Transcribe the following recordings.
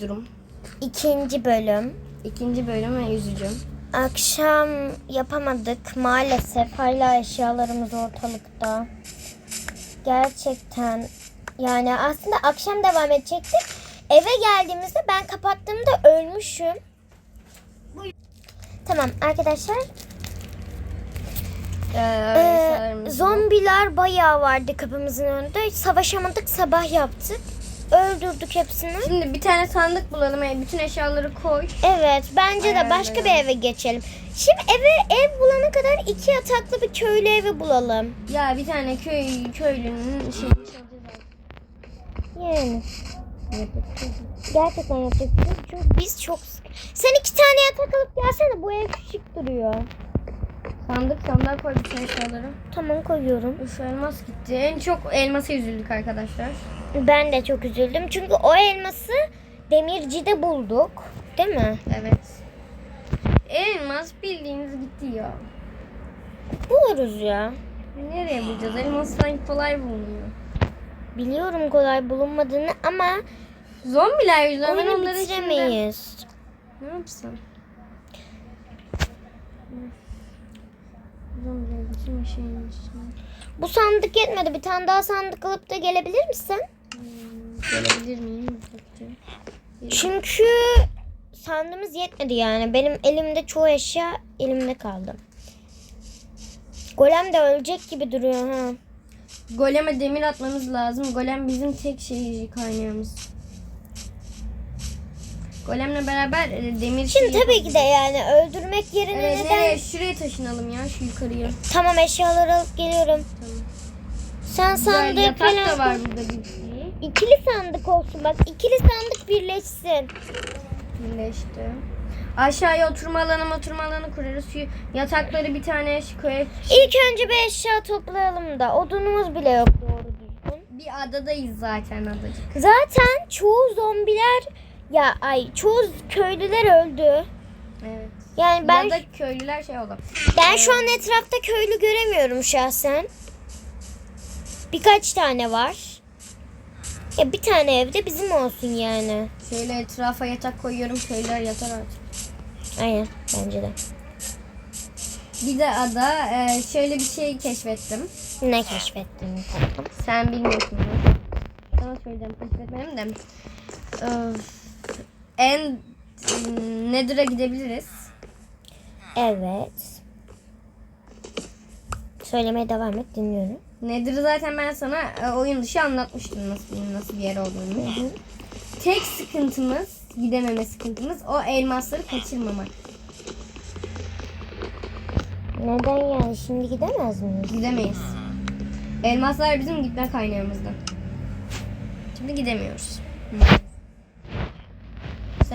durum. İkinci bölüm. İkinci bölüm ve yüzücüm. Akşam yapamadık maalesef. Hala eşyalarımız ortalıkta. Gerçekten yani aslında akşam devam edecektik. Eve geldiğimizde ben kapattığımda ölmüşüm. Tamam arkadaşlar. Ee, Ee, zombiler bayağı vardı kapımızın önünde. Savaşamadık sabah yaptık. Öldürdük hepsini. Şimdi bir tane sandık bulalım. e, Bütün eşyaları koy. Evet bence de başka bir eve geçelim. Şimdi eve ev bulana kadar iki yataklı bir köylü evi bulalım. Ya bir tane köy köylünün çalacağız. Yani. Gerçekten yapacak bir şey yok. Çünkü biz çok Sen iki tane yatak alıp gelsene bu ev küçük duruyor. Sandık sandığa koy bütün eşyaları. Tamam koyuyorum. Üç elmas gitti. En çok elmasa üzüldük arkadaşlar. Ben de çok üzüldüm. Çünkü o elması demircide bulduk. Değil mi? Evet. Elmas bildiğiniz gitti ya. Buluruz ya. Nereye bulacağız? Elmas sanki kolay bulunuyor. Biliyorum kolay bulunmadığını ama Zombiler yüzünden oyunu onların içinde... bitiremeyiz. Ne yapsam? Bütün şeyin. Bu sandık yetmedi. Bir tane daha sandık alıp da gelebilir misin? Gelebilir miyim? Çünkü sandığımız yetmedi yani. Benim elimde çoğu eşya elimde kaldı. Golem de ölecek gibi duruyor ha. Goleme demir atmamız lazım. Golem bizim tek şey kaynağımız. Golemle beraber e, demir Şimdi şeyi tabii ki de yani öldürmek yerine Evet, neden... nereye? Şuraya taşınalım ya şu yukarıya. Tamam eşyaları alıp geliyorum. Tamam. Sen Güzel sandığı yatak falan... da var burada bir. İkili sandık olsun bak. İkili sandık birleşsin. Birleşti. Aşağıya oturma alanı oturma alanı kurarız. Şu yatakları bir tane şu koy. İlk önce bir eşya toplayalım da. Odunumuz bile yok doğru düzgün. Bir adadayız zaten adacık. Zaten çoğu zombiler ya ay çoğu köylüler öldü. Evet. Yani ben. Ya da köylüler şey oldu. ben şu an etrafta köylü göremiyorum şahsen. Birkaç tane var. Ya bir tane evde bizim olsun yani. Şöyle etrafa yatak koyuyorum köylüler yatar artık. Aynen bence de. Bir de ada e, şöyle bir şey keşfettim. Ne keşfettin? Sen bilmiyorsun. Sana söyleyeceğim keşfetmedim de. Öf. En Nether'a gidebiliriz. Evet. Söylemeye devam et dinliyorum. Nether'ı zaten ben sana e, oyun dışı anlatmıştım nasıl nasıl bir yer olduğunu. Tek sıkıntımız, gidememe sıkıntımız o elmasları kaçırmamak. Neden yani şimdi gidemez miyiz? Gidemeyiz. Elmaslar bizim gitme kaynağımızda. Şimdi gidemiyoruz.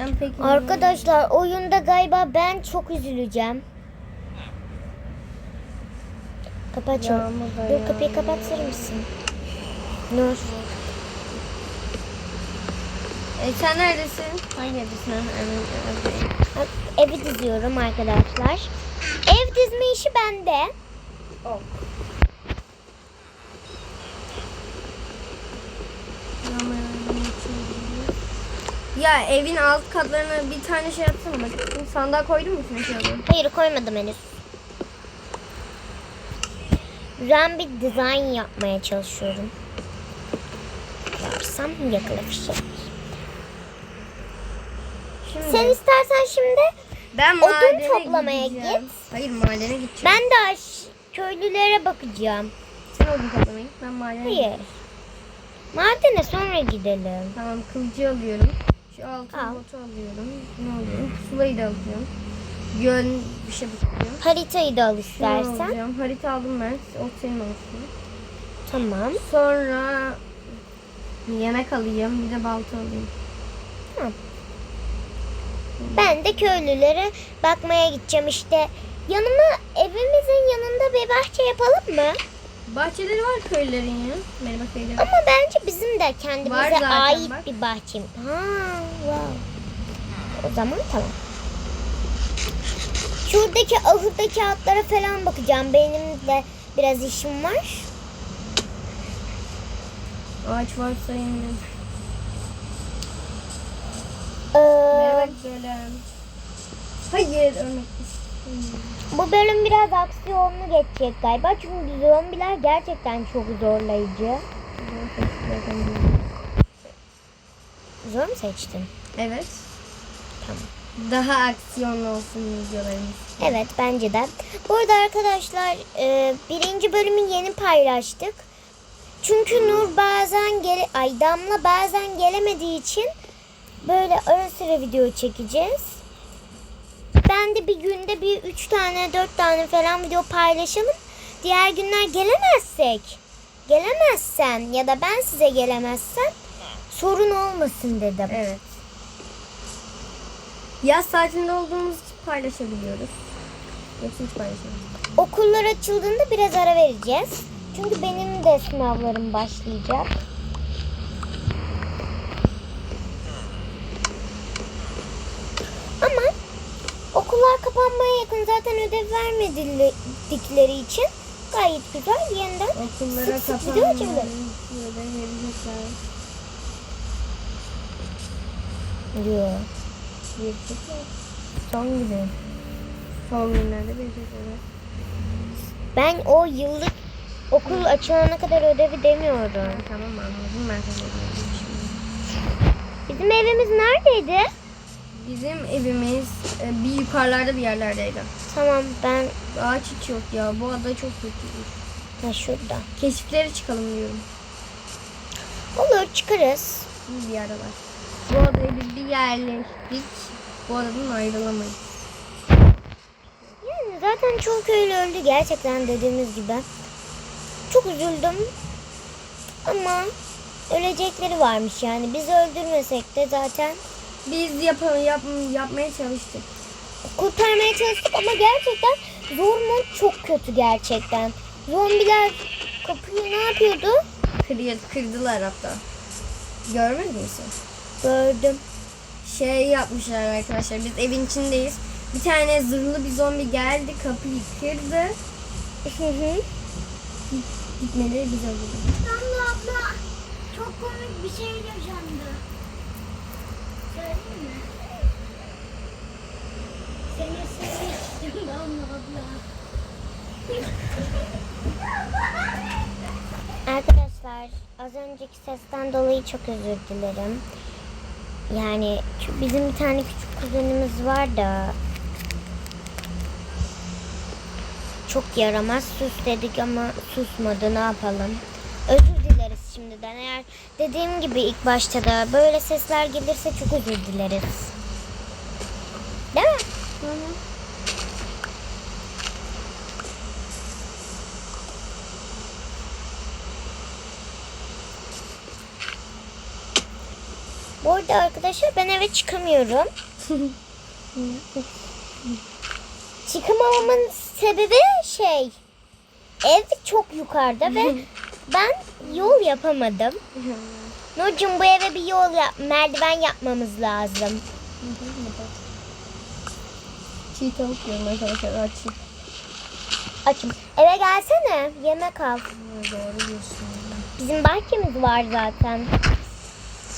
Sen peki... Arkadaşlar oyunda galiba ben çok üzüleceğim. Yağmur da Dur kapıyı kapatır mısın? Nur. E, sen neredesin? Hangi evdesin? Evi diziyorum arkadaşlar. Ev dizme işi bende. Oh. Ya evin alt katlarına bir tane şey atsana bak. Sandığa koydun mu bütün eşyaları? Hayır koymadım henüz. Ben bir dizayn yapmaya çalışıyorum. Yaparsam yaklaşır. Şimdi Sen istersen şimdi ben odun toplamaya gideceğim. git. Hayır madene gideceğim. ben de köylülere bakacağım. Sen odun toplamaya git. Ben madene Hayır. gideceğim. Madene sonra gidelim. Tamam kılıcı alıyorum. Altın Al. botu alıyorum. Ne alıyorum? Pusulayı da alıyorum. Yön bir şey bakıyorum. Haritayı da al istersen. alacağım. Harita aldım ben. O senin olsun. Tamam. Sonra yemek alayım. Bir de balta alayım. Ben de köylülere bakmaya gideceğim işte. Yanıma evimizin yanında bir bahçe yapalım mı? Bahçeleri var köylerin ya. Merhaba köylerin. Ama bence bizim de kendimize Var zaten ait bak. bir bahçem. Ha, wow. O zaman tamam. Şuradaki ahırdaki atlara falan bakacağım. Benim de biraz işim var. Ağaç varsa yine. bölüm. Hayır ölmek istemiyorum. Bu bölüm biraz aksiyonlu geçecek galiba. Çünkü zombiler gerçekten çok zorlayıcı. Zor mu seçtin? Evet. Tamam. Daha aksiyonlu olsun videolarımız. Evet bence de. Bu arada arkadaşlar e, birinci bölümü yeni paylaştık. Çünkü Nur bazen gele ay Damla bazen gelemediği için böyle ara sıra video çekeceğiz. Ben de bir günde bir üç tane dört tane falan video paylaşalım. Diğer günler gelemezsek, gelemezsen ya da ben size gelemezsem sorun olmasın dedim. Evet. Yaz tatilinde olduğumuz için paylaşabiliyoruz. Yoksa hiç paylaşamıyoruz. Okullar açıldığında biraz ara vereceğiz. Çünkü benim de sınavlarım başlayacak. Ama okullar kapanmaya yakın zaten ödev vermedikleri için gayet güzel yeniden Okullara Sık sık video verecekler. diyor. Son günü. Son günlerde verecekler. Ben o yıllık okul açılana kadar ödevi demiyorum. Tamam anladım ben şimdi. Bizim evimiz neredeydi? Bizim evimiz e, bir yukarılarda bir yerlerdeydi. Tamam ben Ağaç hiç yok ya. Bu ada çok kötü. ha, şurada. Keşiflere çıkalım diyorum. Olur çıkarız. İyi bir aralar. Bu adaya biz bir yerleştik. Bu adadan ayrılamayız. Yani zaten çok köylü öldü gerçekten dediğimiz gibi. Çok üzüldüm. Ama ölecekleri varmış yani. Biz öldürmesek de zaten Biz yap, yap, yapmaya çalıştık. kurtarmaya çalıştık ama gerçekten zor mod çok kötü gerçekten. Zombiler kapıyı ne yapıyordu? Kır, kırdılar hatta. Görmedin mi sen? Gördüm. Şey yapmışlar arkadaşlar. Biz evin içindeyiz. Bir tane zırhlı bir zombi geldi. Kapıyı kırdı. Hı hı. Gitmeleri biz öldürdük. Damla abla çok komik bir şey yaşandı. Söyleyeyim mi? Seni sevmiştim Damla abla. Arkadaşlar az önceki sesten dolayı çok özür dilerim. Yani bizim bir tane küçük kuzenimiz var da çok yaramaz sus dedik ama susmadı ne yapalım. Özür şimdiden. Eğer dediğim gibi ilk başta da böyle sesler gelirse çok özür dileriz. Değil mi? Bu arada arkadaşlar ben eve çıkamıyorum. Çıkamamamın sebebi şey ev çok yukarıda ve ben yol yapamadım. Nurcum bu eve bir yol yap, merdiven yapmamız lazım. Çiğ tavuk yiyorum arkadaşlar. Açık. Açım. Eve gelsene yemek al. Doğru diyorsun. Bizim bahçemiz var zaten.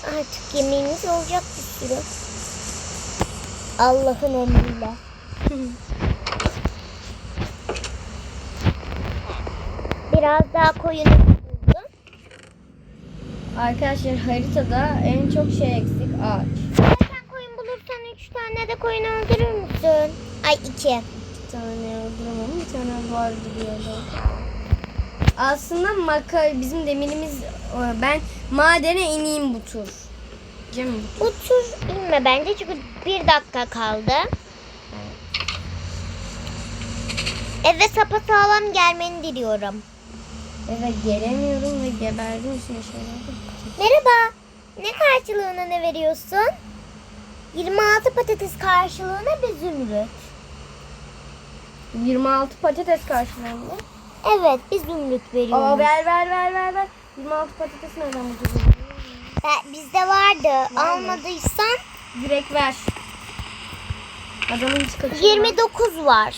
Artık yemeğimiz olacak bir sürü. Allah'ın emriyle. Biraz daha koyun. Arkadaşlar haritada en çok şey eksik ağaç. Sen koyun bulursan üç tane de koyun öldürür müsün? Ay iki. Bir tane öldüremem. Bir tane vardı bir yerde. Aslında maka bizim demirimiz e, ben madene ineyim bu tur. Cem Bu tur inme bence çünkü bir dakika kaldı. Eve sapasağlam gelmeni diliyorum. Eve gelemiyorum ve geberdim için şeyler. Merhaba. Ne karşılığına ne veriyorsun? 26 patates karşılığına bir zümrüt. 26 patates karşılığında. Evet bir zümrüt Aa veriyorum. ver ver ver ver ver. 26 patates nereden bulacağız? Ha, bizde vardı. Almadıysan Direkt ver. Adamın hiç kaçırma. 29 var.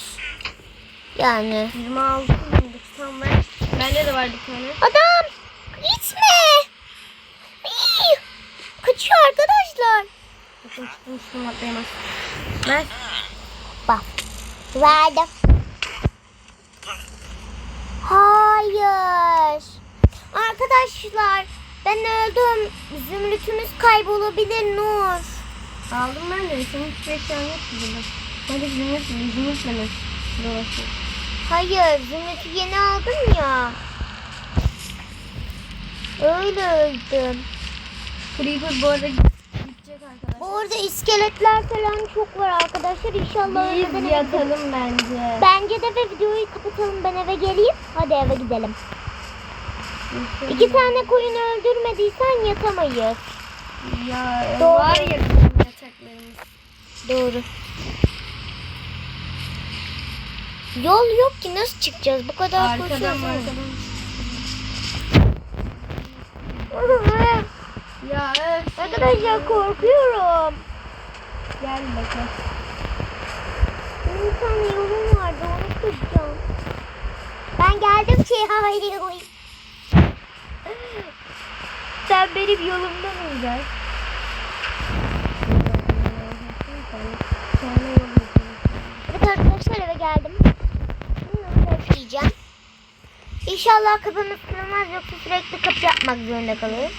Yani. 26 mıydı? Tamam ver. Bende de var bir tane. Adam gitme. İy, Kaçıyor arkadaşlar. Atlayamaz. Ver. Bak. Verdim. Hayır. Arkadaşlar ben öldüm. Zümrütümüz kaybolabilir Nur. Aldım ben de. Senin hiçbir eşyan yok. Hadi zümrüt zümrütle mi? Dolaşıyor. Hayır zümrütü yeni aldım ya. Öyle öldüm. Creeper bu arada gidecek arkadaşlar. Bu arada iskeletler falan çok var arkadaşlar. İnşallah Biz eve yatalım bence. Bence de ve videoyu kapatalım. Ben eve geleyim. Hadi eve gidelim. İki tane koyun öldürmediysen yatamayız. Ya Doğru. var ya yataklarımız. Doğru. Yol yok ki nasıl çıkacağız? Bu kadar Arkadan koşuyoruz. arkadan. Ya öf. Arkadaşlar korkuyorum. Gel bakalım. Bir tane yolum vardı onu tutacağım. Ben geldim ki hayır. Sen benim yolumdan yapalım. Evet arkadaşlar eve geldim. Bekleyeceğim. İnşallah kapımız kırılmaz yoksa sürekli kapı yapmak zorunda kalırız.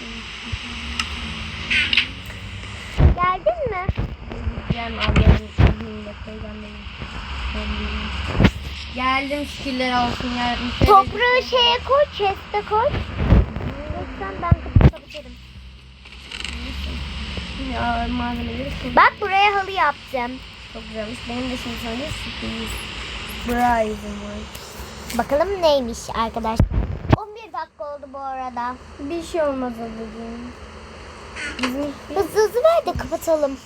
Geldin mi? Gideceğim peygamberin. izniyle. Geldim şükürler olsun. Şöyle Toprağı şeye koy, chest'e koy. Lütfen ben kapıyı kapatırım. Ya malzemeleri Bak buraya halı yaptım. çok güzelmiş. Benim de şimdi sana sürpriz. Var. Bakalım neymiş arkadaşlar. 11 dakika oldu bu arada. Bir şey olmaz ablacığım. Bizim Hızlı hızlı ver de kapatalım.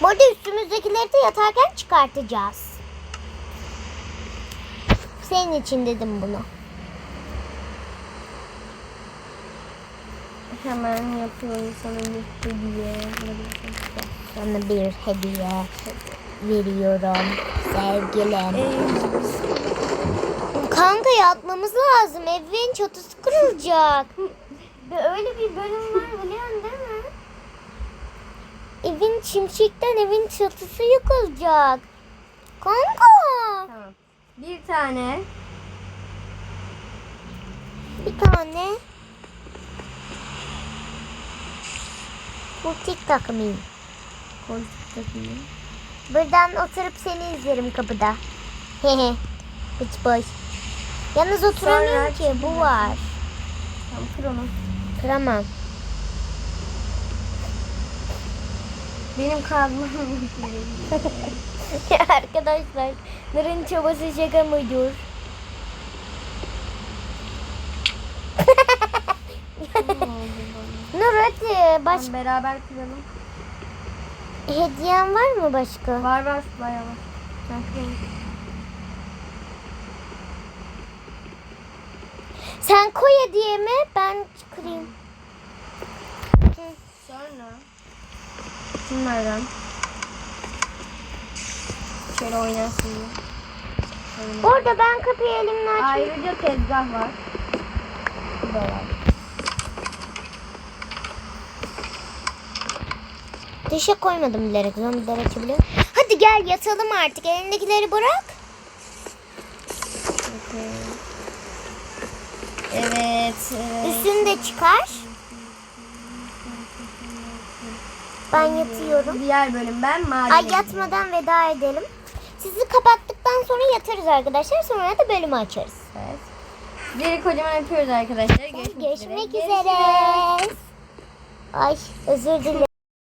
Bu arada üstümüzdekileri de yatarken çıkartacağız. Senin için dedim bunu. hemen yapıyorum sana bir hediye. Sana bir hediye veriyorum sevgilim. Ee, Kanka yatmamız lazım. Evin çatısı kırılacak. Öyle bir bölüm var biliyorsun değil mi? Evin çimşikten evin çatısı yıkılacak. Kanka. tamam. Bir tane Bir tane. Bu TikTok mi? koltuk takayım. Buradan oturup seni izlerim kapıda. Hehe. Hiç boş. Yalnız oturamıyorum Sonra ki. Bu var. Tamam kır onu. Kıramam. Benim kazmam Arkadaşlar. Nur'un çabası şaka mıdır? Nur hadi. Baş... Tamam, beraber kıralım. Hediyen var mı başka? Var var bayağı var. Sen koy hediyemi ben kırayım. Sonra bunlardan şöyle oynarsın diye. Orada ben kapıyı elimle açayım. Ayrıca tezgah var. Bu da var. Dışa koymadım bilerek. Zombiler açabiliyor. Hadi gel yatalım artık. Elindekileri bırak. Evet. evet. Üstünü de çıkar. Ben yatıyorum. Diğer bölüm ben maden. Ay yatmadan veda edelim. Sizi kapattıktan sonra yatarız arkadaşlar. Sonra da bölümü açarız. Evet. Sizleri kocaman öpüyoruz arkadaşlar. Görüşmek, Görüşmek üzere. üzere. Ay özür dilerim.